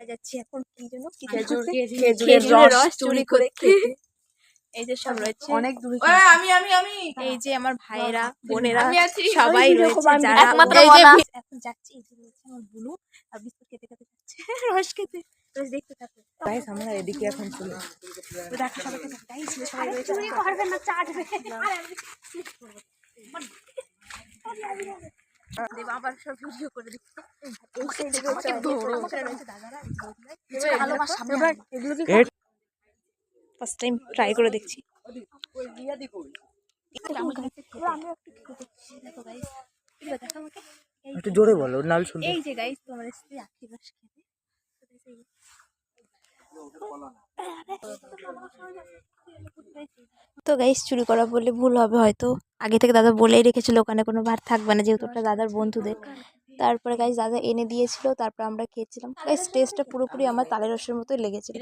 যাচ্ছি এখন কি কি খেজুর খেজুরের রস চুরি করে খেতে। এই যে সব রয়েছে। অনেক দূরে আমি আমি আমি এই যে আমার ভাইয়েরা বোনেরা সবাই রয়েছে যারা একমাত্র এই যে এখন যাচ্ছি এই যে রয়েছে আমার বুনু আর বিস্কুট খেতে খেতে যাচ্ছে। রস খেতে রস দেখতে থাকো। গাইস আমরা এদিকে এখন চলে দেখো সবাইকে গাইস সবাই রয়েছে। চুরি করবে না চাটবে। দেব আবার সব ভিডিও করে ফার্স্ট টাইম ট্রাই করে। দেখছি। একটু জোরে বলো নাল এই যে গাইস তোমার স্ত্রী আখি রস খেতে। তো গাইস চুরি করা বলে ভুল হবে হয়তো। আগে থেকে দাদা বলেই রেখেছিল ওখানে কোনো ভাত থাকবে না যেহেতু ওটা দাদার বন্ধুদের। তারপরে গাছ দাদা এনে দিয়েছিল তারপর আমরা খেয়েছিলাম। গাইস টেস্টটা পুরোপুরি আমার তালের রসের মতোই লেগেছিল।